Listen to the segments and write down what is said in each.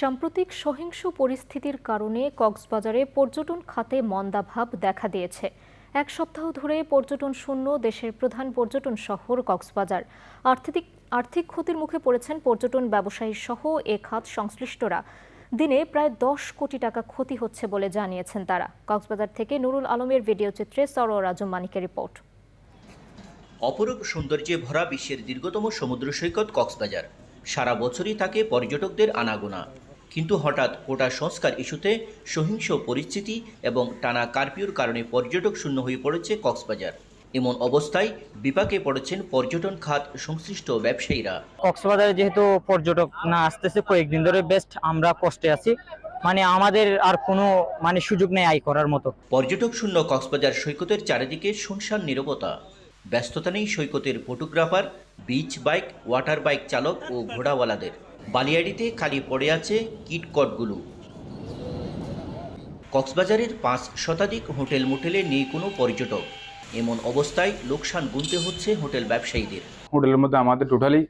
সাম্প্রতিক সহিংস পরিস্থিতির কারণে কক্সবাজারে পর্যটন খাতে মন্দাভাব দেখা দিয়েছে। এক সপ্তাহ ধরে পর্যটন শূন্য দেশের প্রধান পর্যটন শহর কক্সবাজার। আর্থিক আর্থিক ক্ষতির মুখে পড়েছেন পর্যটন ব্যবসায়ী সহ এ খাত সংশ্লিষ্টরা। দিনে প্রায় দশ কোটি টাকা ক্ষতি হচ্ছে বলে জানিয়েছেন তারা। কক্সবাজার থেকে নুরুল আলমের ভিডিও চিত্রে সরোয়ার আজম মানিকের রিপোর্ট। অপরূপ সৌন্দর্যে ভরা বিশ্বের দীর্ঘতম সমুদ্র সৈকত কক্সবাজার। সারা বছরই থাকে পর্যটকদের আনাগোনা। কিন্তু হঠাৎ কোটা সংস্কার ইস্যুতে সহিংস পরিস্থিতি এবং টানা কারফিউর কারণে পর্যটক শূন্য হয়ে পড়েছে কক্সবাজার। এমন অবস্থায় বিপাকে পড়েছেন পর্যটন খাত সংশ্লিষ্ট ব্যবসায়ীরা। কক্সবাজারে যেহেতু পর্যটক না আসতেছে কয়েকদিন ধরে বেস্ট আমরা কষ্টে আছি। মানে আমাদের আর কোনো মানে সুযোগ নেই আয় করার মতো। পর্যটক শূন্য কক্সবাজার সৈকতের চারিদিকে শুনশান নীরবতা। ব্যস্ততা নেই সৈকতের photographer beach bike water bike চালক ও ঘোড়াওয়ালাদের। বালিয়াড়িতে খালি পড়ে আছে কিটকটগুলো কক্সবাজারের পাঁচ শতাধিক হোটেল মোটেলে নেই কোনো পর্যটক। এমন অবস্থায় লোকসান গুনতে হচ্ছে হোটেল ব্যবসায়ীদের। হোটেলের মধ্যে আমাদের টোটালি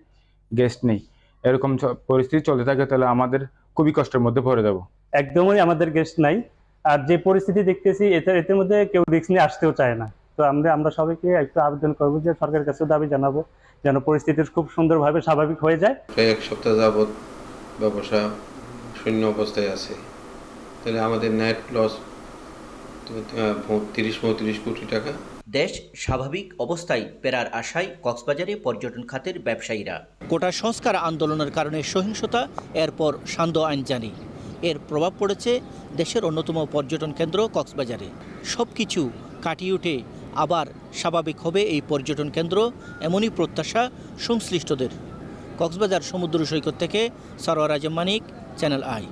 গেস্ট নেই। এরকম পরিস্থিতি চলতে থাকে তাহলে আমাদের খুবই কষ্টের মধ্যে পড়ে যাব। একদমই আমাদের গেস্ট নাই। আর যে পরিস্থিতি দেখতেছি এতে এতে মধ্যে কেউ রিস্ক নিয়ে আসতেও চায় না। আমরা আমরা সবাইকে একটু আবেদন করব যে সরকারের কাছেও দাবি জানাব যেন পরিস্থিতি খুব সুন্দরভাবে স্বাভাবিক হয়ে যায়। এক সপ্তাহ যাবৎ ব্যবসা শূন্য অবস্থায় আছে। তাহলে আমাদের নেট লস তিরিশ পঁয়ত্রিশ কোটি টাকা। দেশ স্বাভাবিক অবস্থায় ফেরার আশায় কক্সবাজারে পর্যটন খাতের ব্যবসায়ীরা। কোটা সংস্কার আন্দোলনের কারণে সহিংসতা এরপর সান্ধ্য আইন জারি। এর প্রভাব পড়েছে দেশের অন্যতম পর্যটন কেন্দ্র কক্সবাজারে। সব কিছু কাটিয়ে উঠে আবার স্বাভাবিক হবে এই পর্যটন কেন্দ্র এমনই প্রত্যাশা সংশ্লিষ্টদের। কক্সবাজার সমুদ্র সৈকত থেকে সরোয়ার আজম মানিক, চ্যানেল আই।